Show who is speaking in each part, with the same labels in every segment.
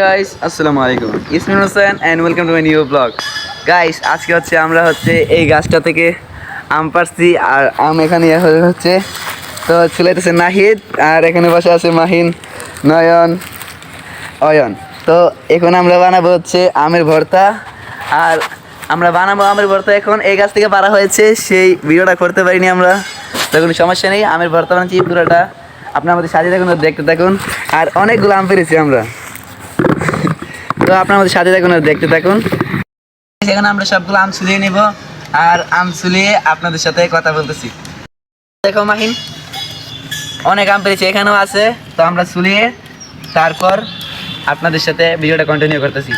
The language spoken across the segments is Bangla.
Speaker 1: গাইস আসসালামু আলাইকুম। Ismin Hossain and welcome to my new blog guys আজকে হচ্ছে আমরা হচ্ছে এই গাছটা থেকে আম পারছি আর আম এখানে হচ্ছে। তো চুলাইতেছে নাহিদ আর এখানে বসে আছে মাহিন, নয়ন, অয়ন। তো এখন আমরা বানাবো হচ্ছে আমের ভর্তা। আর আমরা বানাবো আমের ভর্তা এখন। এই গাছ থেকে পারা হয়েছে, সেই ভিডিওটা করতে পারিনি আমরা। তো কোনো সমস্যা নেই, আমের ভর্তা বানাচ্ছি পুরোটা। আপনার মধ্যে সাজিয়ে থাকুন দেখতে থাকুন। আর অনেকগুলো আম পেরেছি আমরা। তো আপনার আমাদের সাথে থাকুন আর দেখতে থাকুন। সেখানে আমরা সবগুলো আম ছুলিয়ে নিব আর আম ছুলিয়ে আপনাদের সাথে কথা বলতেছি। দেখো মাহিন, অনেক আম পেরেছি, এখানেও আছে। তো আমরা ছুলিয়ে তারপর আপনাদের সাথে ভিডিওটা কন্টিনিউ করতেছি।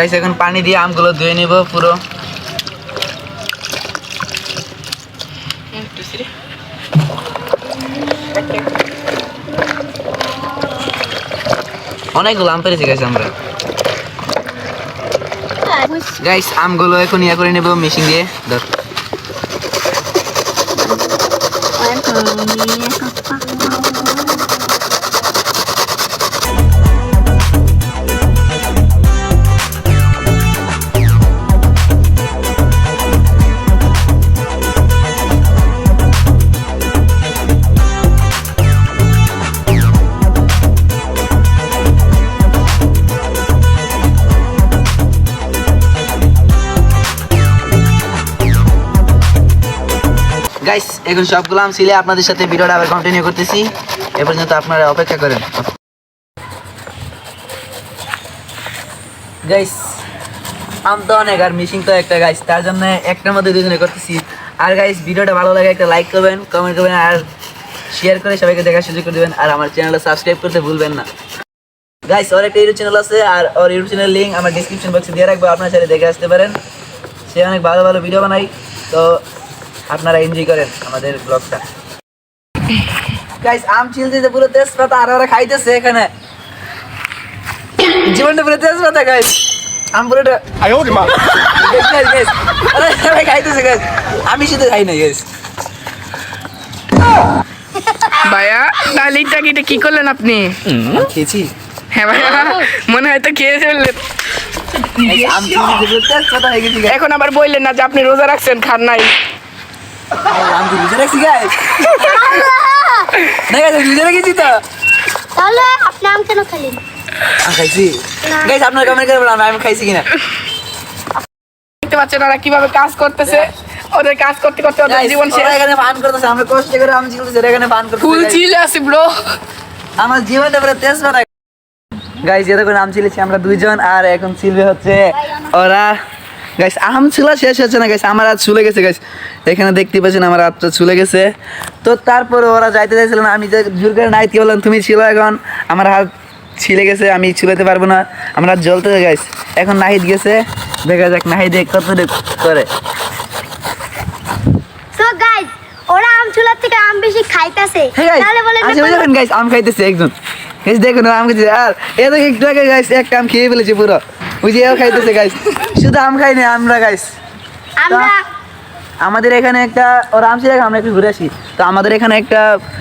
Speaker 1: গাইস এখন পানি দিয়ে আমগুলো ধুয়ে নিব পুরো। অনেকগুলো আম পেরেছি গাইস আমরা। গাইস আমগুলো এখন ইয়া করে নেব মেশিন দিয়ে। ধর। এখন সবগুলো আম ছিলে, আপনাদের সাথে ভিডিওটা আবার কন্টিনিউ করতেছি। এ পর্যন্ত আপনারা অপেক্ষা করেন। গাইস আম তো অনেক আর মিশিং তো একটা গাইস তার জন্য একটার মধ্যে দুজনে করতেছি। আর গাইস ভিডিওটা ভালো লাগে একটা লাইক করবেন কমেন্ট করবেন আর শেয়ার করে সবাইকে দেখার সুযোগ করে দেবেন। আর আমার চ্যানেলটা সাবস্ক্রাইব করতে ভুলবেন না। গাইস ওর একটা ইউটিউব চ্যানেল আছে আর ওর ইউটিউব চ্যানেল লিঙ্ক আমার ডিসক্রিপশন বক্সে দিয়ে রাখব, আপনার সাথে দেখে আসতে পারেন। সে অনেক ভালো ভালো ভিডিও বানাই তো আপনারা এনজয় করেন আমাদের ব্লগটা গাইস আম পুরো তেজপাতা আর ওরা খাইতেছে এখানে। জীবনটা পুরো তেজপাতা গাইস আম পুরোটা
Speaker 2: ওরে মা।
Speaker 1: গাইস আরে খাইতেছে গাইস আমি শুধু খাই না গাইস
Speaker 3: ভাইয়া ডালিটা কেটে কি করলেন আপনি?
Speaker 1: খেয়েছি।
Speaker 3: হ্যাঁ ভাইয়া মনে হয় তো খেয়ে ফেললেন।
Speaker 1: হয়ে।
Speaker 3: এখন আবার বললেন না যে আপনি রোজা রাখছেন খান নাই।
Speaker 1: আম তো রাখছি গাইস না গাইস বুঝে রেখেছি তো
Speaker 4: তাহলে আপনি আম কেন খেলেন
Speaker 1: আম খাইছি। গাইস আপনার কমেন্ট করে বলুন আমি খাইছি কিনা।
Speaker 3: দেখতে পাচ্ছেন ওরা কীভাবে কাজ করতেছে? ওদের কাজ করতে করতে ওদের জীবন শেষ।
Speaker 1: ওরা এখানে পান করতেছে আমরা কষ্ট করে আম চিলতেছি ওরা এখানে পান করতেছে
Speaker 3: ফুল। চিল আছে ব্রো
Speaker 1: আমার জীবনটা পুরো গাইস এতক্ষণ আম ছিলেছি আমরা দুইজন আর এখন ছিলবে হচ্ছে ওরা গাইস আম ছিল শেষ হচ্ছে না গাইস আমার হাত ছুলে গেছে গাইস এখানে দেখতে পাচ্ছেন আমার হাতটা ছুলে গেছে। তো তারপরে ওরা যাইতে চাইছিল না আমি যে জোর করে নাইতে বললাম তুমি ছিল এখন আমার হাত ছিলে গেছে আমি ছুলেতে পারব না আমার হাত জ্বলতেছে গাইস এখন নাহিদ গেছে দেখা যাক নাহিদ কত করে।
Speaker 4: সো গাইস ওরা আম চুলার থেকে আম বেশি খাইতাছে। তাহলে বলে
Speaker 1: আচ্ছা দেখুন গাইস আম খাইতেছে একজন। গাইস দেখুন আম খাইতেছে। আর এ তো একটু আগে গাইস একটা আম খেয়ে ফেলেছে পুরো। ওই যে খাইতেছে গাইস শুধু আম খাই না আমরা গাইস
Speaker 4: আমরা
Speaker 1: আমাদের এখানে একটা ওর আম ছিল আমরা একটু ঘুরে আসি। তো আমাদের এখানে একটা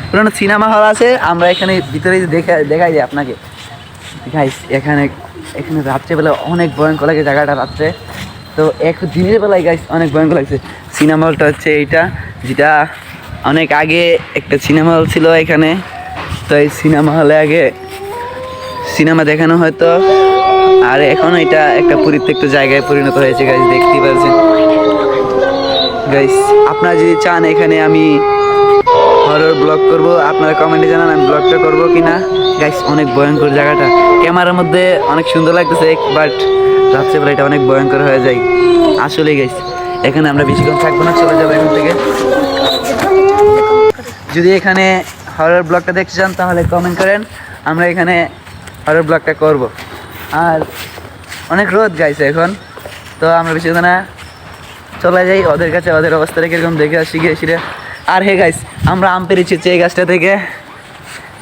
Speaker 1: পুরোনো সিনেমা হল আছে। আমরা এখানে ভিতরে দেখা দেখাই যাই আপনাকে। গাইস এখানে এখানে রাত্রেবেলা অনেক ভয়ঙ্কর লাগে জায়গাটা রাত্রে। তো এক দিনের বেলায় গাইস অনেক ভয়ঙ্কর লাগছে। সিনেমা হলটা হচ্ছে এইটা যেটা অনেক আগে একটা সিনেমা হল ছিল এখানে। তো এই সিনেমা হলে আগে সিনেমা দেখানো হয়তো। আর এখন এটা একটা পরিত্যক্ত জায়গায় পরিণত হয়েছে গাইস দেখতেই পাচ্ছেন গাইস আপনারা যদি চান এখানে আমি হরর ব্লগ করব, আপনারা কমেন্টে জানান আমি ব্লগটা করব কিনা। গাইস অনেক ভয়ঙ্কর জায়গাটা। ক্যামেরার মধ্যে অনেক সুন্দর লাগতেছে বাট রাত্রেবেলা এটা অনেক ভয়ঙ্কর হয়ে যায়। আসলে গাইস এখানে আমরা বেশিক্ষণ থাকব না, চলে যাব এখান থেকে। যদি এখানে হরর ব্লগটা দেখতে চান, তাহলে কমেন্ট করেন। আমরা এখানে হরর ব্লগটা করব। আর অনেক রোদ গাইছে এখন, তো আমরা বেশি না, চলে যাই ওদের কাছে, ওদের অবস্থাটা কীরকম দেখে আসি, গিয়ে এসে আর হে গাইস আমরা আম পেরেছি হচ্ছে এই গাছটা থেকে।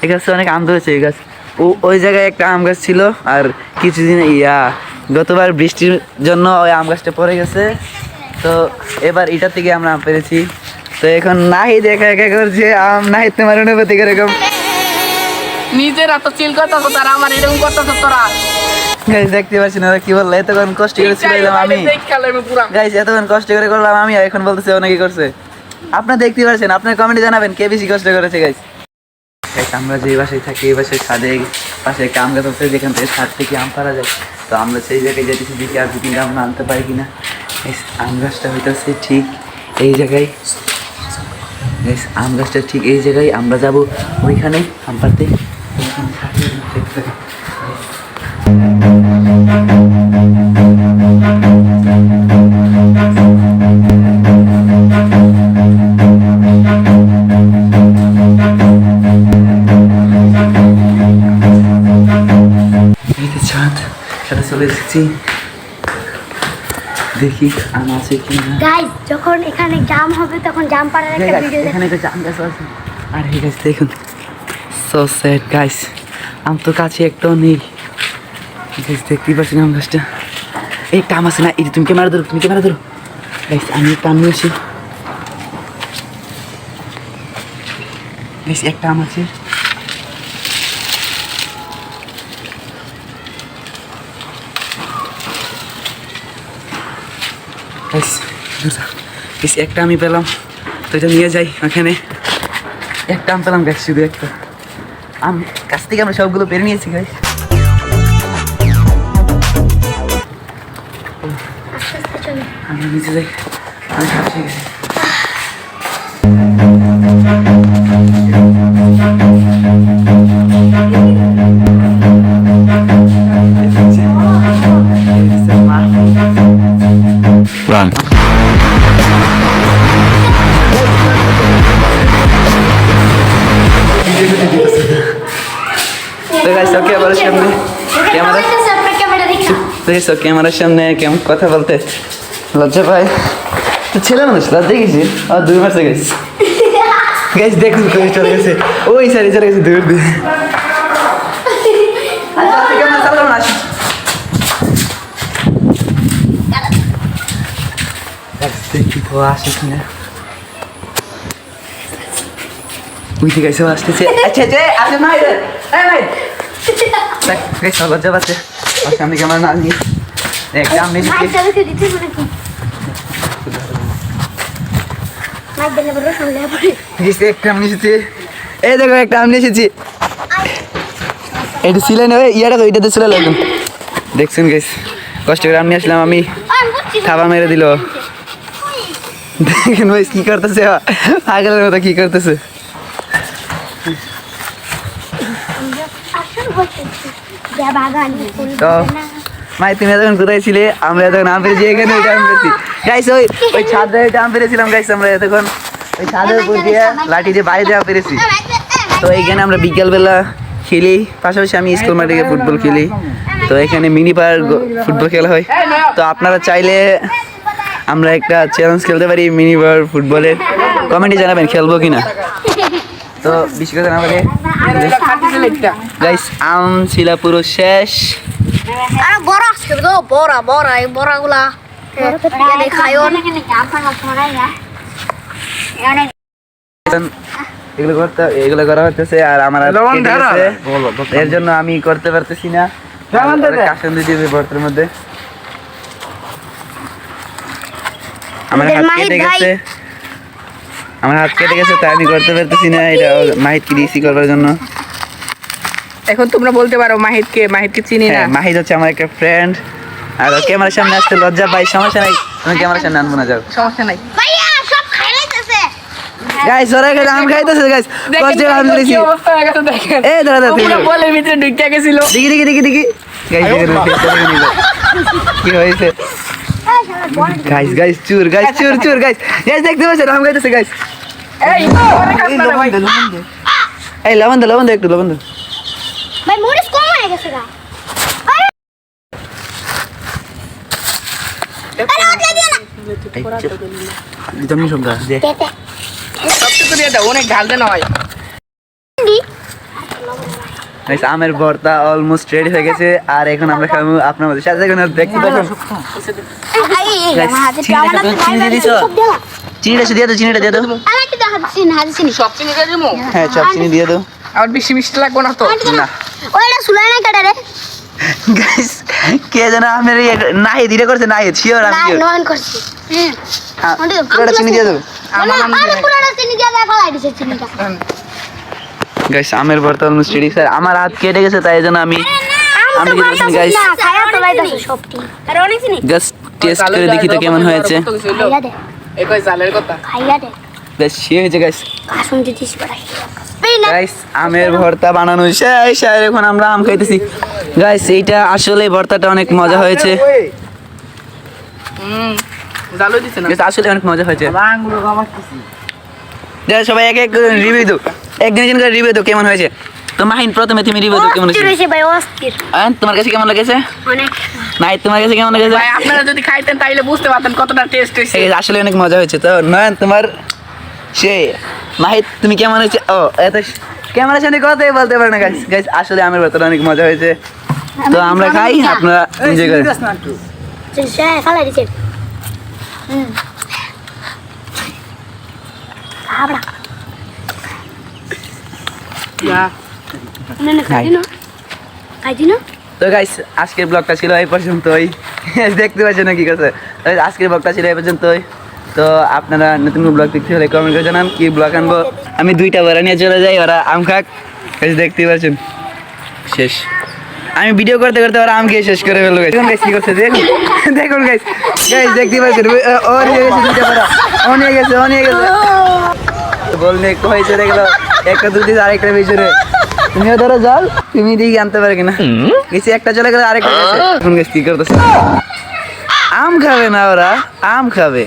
Speaker 1: এই গাছটা অনেক আম ধরেছে, এই গাছ। ও, ওই জায়গায় একটা আম গাছ ছিল, আর কিছুদিন, ইয়া, গতবার বৃষ্টির জন্য ওই আম গাছটা পড়ে গেছে। তো এবার এটা থেকে আমরা আম পেরেছি। তো এখন নাহি দেখা একা করছে, আম নাহি তোমার অনুভূতি কীরকম?
Speaker 3: নিজেরা তো চিল করতেছ তারা আমার এরকম করতেছ তোরা।
Speaker 1: গাইস দেখতে পাচ্ছি না কি বলল? এতক্ষণ কষ্ট করে ছিলাম আমি। এতক্ষণ কষ্ট করে করলাম আমি এখন বলতেছে অনেকে করছে। আপনার দেখতে পাচ্ছেন আপনার কমেন্টে জানাবেন কে বেশি কষ্ট করেছে আমরা যে বাসায় থাকি এই বাসায় ছাদে পাশে একটা আম গাছ আছে যেখান থেকে ছাদ থেকে আম পারা যায়। তো আমরা সেই জায়গায় যেতেছি দেখি আর দু তিনটা আম আনতে পারি কিনা। আম গাছটা হইতেছে ঠিক এই জায়গায়। আম গাছটা ঠিক এই জায়গায়। আমরা যাব ওইখানে আম পারতে এই চলে এসেছি। দেখি আম আছে কি না
Speaker 4: গাইস যখন এখানে জাম হবে তখন জাম পাড়ার একটা ভিডিও
Speaker 1: এখানে একটা জাম গাছ আছে। আর হে গাছ দেখুন। সো স্যাড গাইস আম তো কাছে একটাও নেই। গাইস দেখতেই পাচ্ছেন আম গাছটা এই আম আছে না, এই তুমি ক্যামেরা ধরো, তুমি ক্যামেরা ধরো। গাইস আমি একটা আম নিয়েছি গাইস একটা আম আছে। একটা আমি পেলাম। তো এটা নিয়ে যাই ওখানে। একটা আম পেলাম গাছ শুধু একটা। আম কাছ থেকে আমরা সবগুলো পেরে নিয়েছি গাইস আমি নিচে যাই। আমি সব ঠিক
Speaker 2: Run.
Speaker 1: দেখেছ ক্যামেরার সামনে কেমন কথা বলতে? লজ্জা পাই তো ছেলে মানুষ, লজ্জা গেছি আর দুই মাসে গেছি গাইস দেখুন কই চলে গেছে। ওই সারি চলে গেছে, দূর দিয়ে আচ্ছা আচ্ছা দেখি তো, আসে আসতেছে। আচ্ছা আচ্ছা আসে না ভাই ক্যামেরা না নিয়ে। একটা আমি
Speaker 4: দিতে মানে কি মাইক দিলে বড় সামনে পড়ে
Speaker 1: গেছে একটা আম এই দেখো একটা আম এসেছি এটা ছিল না ইয়াটা ওইটাতে ছিল একদম দেখছেন গেছ কষ্ট করে আম আসলাম আমি। থাবা মেরে দিল। দেখেন ভাই কি করতেছে? পাগলের মতো কি করতেছে? তো মাই তুমি এতক্ষণ কোথায় ছিলে? আমরা এতক্ষণ আম পেরেছি এখানে ওইটা আম পেরেছি। গাইস ওই ওই ছাদে আম পেরেছিলাম গাইস আমরা এতক্ষণ ওই ছাদের উপর দিয়ে লাঠি দিয়ে বাইরে দেওয়া পেরেছি। তো এইখানে আমরা বিকালবেলা খেলি। পাশাপাশি আমি স্কুল মাঠে গিয়ে ফুটবল খেলি। তো এখানে মিনি পার্ক ফুটবল খেলা হয়। তো আপনারা চাইলে আমরা একটা চ্যালেঞ্জ খেলতে পারি মিনি পার্ক ফুটবলের কমেন্টে জানাবেন খেলব কিনা? তো বিশেষ করে আমাদের
Speaker 3: একটা
Speaker 1: গাইস আম ছিল পুরো শেষ।
Speaker 4: আরে বড় আজকে তো বড় বড় এই বড়গুলা। এনে
Speaker 1: এগুলো করতে এগুলো করা হচ্ছে আর আমার হাত
Speaker 2: লবণ
Speaker 1: কেটে
Speaker 2: ঢালা।
Speaker 1: গেছে। এর জন্য আমি করতে পারতেছি না। কাশন দিয়ে দিবে বর্তের মধ্যে। আমার হাত কেটে গেছে। আমার হাত কেটে গেছে তাই আমি করতে পারতেছি না। এটা মাহিতকে দিয়েছি করবার জন্য।
Speaker 3: এখন তোমরা বলতে পারো মাহিদকে মাহিদকে চিনি না।
Speaker 1: মাহিদ মাহিত হচ্ছে আমার একটা ফ্রেন্ড আর ক্যামেরার সামনে আসতে লজ্জা পাই সমস্যা নাই। তুমি ক্যামেরার সামনে আনব না যাও।
Speaker 3: সমস্যা নাই।
Speaker 4: ভাইয়া সব খাই লাইতেছে
Speaker 1: গাইস ওরা এখানে আম খাইতেছে গাইস কষ্টে আম
Speaker 3: দেখেন
Speaker 1: দিয়েছি
Speaker 3: কি অবস্থা হয়ে গেছে দেখেন।
Speaker 1: এই দাঁড়া দাঁড়া
Speaker 3: ও পুরো বলের ভিতরে ঢুকে গেছিল।
Speaker 1: দেখি দেখি দেখি দেখি গাইস কি হয়েছে? গাইস গাইস চুর গাইস চুর চুর গাইস গাইস দেখতে পাচ্ছেন আম খাইতেছে গাইস
Speaker 3: এই খাস না রে ভাই
Speaker 1: এই লবণ দে লবণ দে একটু লবণ দে।
Speaker 4: ভাই মরিচ কম হয়ে গেছে গা।
Speaker 3: হয়।
Speaker 1: আমের ভর্তা অলমোস্ট রেডি হয়ে গেছে। আর এখন আমরা খাব আপনার মধ্যে। সাথে দেখতে পাচ্ছেন
Speaker 4: হাতে
Speaker 1: চিনিটা
Speaker 4: হাতে
Speaker 1: দিয়ে দিছো? চিনিটা দিয়ে দাও চিনিটা দিয়ে দাও।
Speaker 4: আমার একটু দেখা চিনি হাতে চিনি।
Speaker 3: সব চিনি দিয়ে দিমু?
Speaker 1: হ্যাঁ চপ চিনি দিয়ে দাও।
Speaker 3: আর বেশি মিষ্টি লাগবে না তো?
Speaker 1: না।
Speaker 4: ওইটা সুলাই না কেটে রে
Speaker 1: গাইস কে যেন আমের নাই ধীরে করছে নাই শিওর আমি
Speaker 4: না নয়ন করছি।
Speaker 1: পুরোটা চিনি দিয়ে দাও
Speaker 3: আমার
Speaker 4: পুরোটা চিনি দিয়ে দেয় ফলাই দিছে চিনিটা।
Speaker 1: গাইস আমের ভর্তা অলমোস্ট রেডি স্যার আমার হাত কেটে গেছে তাই জন্য আমি আমি কি গাইস
Speaker 4: না খায়া তোলাই দাও সবটি। আরে অনেক চিনি।
Speaker 1: জাস্ট টেস্ট করে দেখি তো কেমন হয়েছে।
Speaker 4: খাইয়া
Speaker 3: এই কই জালের কথা?
Speaker 4: খাইয়া দে।
Speaker 1: বেশ সে হয়েছে গাইস
Speaker 4: কাসুন বড়াই না।
Speaker 1: গাইস আমের ভর্তা বানানো শেষ আর এখন আমরা আম খাইতেছি। গাইস এইটা আসলে ভর্তাটা অনেক মজা হয়েছে।
Speaker 3: হুম জালো দিছে না।
Speaker 1: Guys, আসলে অনেক মজা হয়েছে। সবাই এক এক রিভিউ দাও। একদিন একদিন করে রিভিউ দাও কেমন হয়েছে। তো মাহিন প্রথমে তুমি রিভিউ দাও কেমন হয়েছে?
Speaker 4: হয়েছে ভাই অস্থির।
Speaker 1: তোমার কাছে কেমন লেগেছে?
Speaker 4: অনেক।
Speaker 1: নাই তোমার কাছে কেমন লেগেছে?
Speaker 3: ভাই আপনারা যদি খাইতেন তাইলে বুঝতে পারতেন কতটা টেস্ট হয়েছে।
Speaker 1: আসলে অনেক মজা হয়েছে তো। নয়ন তোমার সে মাহিত তুমি কেমন হয়েছে ও এত ক্যামেরার সামনে কথাই বলতে পারে না গাইস গাইস আসলে আমের অনেক মজা হয়েছে। তো আমরা খাই আপনারা এনজয় করেন তো গাইস আজকের ব্লগটা ছিল এই পর্যন্তই। দেখতে পাচ্ছেন না কি করছে আজকের ব্লগটা ছিল এই পর্যন্তই। তো আপনারা নতুন ব্লগ দেখতে হলে কমেন্ট করে জানান কি ব্লগ আনব? আমি দুইটা বড়া নিয়ে চলে যাই ওরা আম খাক। guys, দেখতেই পাচ্ছেন শেষ। আমি ভিডিও করতে করতে ওরা আম খেয়ে শেষ করে ফেলল। দেখুন গাইস কি করছে দেখুন। দেখুন গাইস গাইস দেখতে পাচ্ছেন ও- নিয়ে গেছে দুইটা বড়া। ও নিয়ে গেছে ও নিয়ে গেছে। বললে একটু হয়েছে দেখল একটা দুটি আরেকটা পিছনে। তুমিও ধরো জল তুমি দিকে আনতে পারো কিনা গেছি একটা চলে গেলে আরেকটা এখন গেছি কি করতেছে। আম খাবে না ওরা আম খাবে।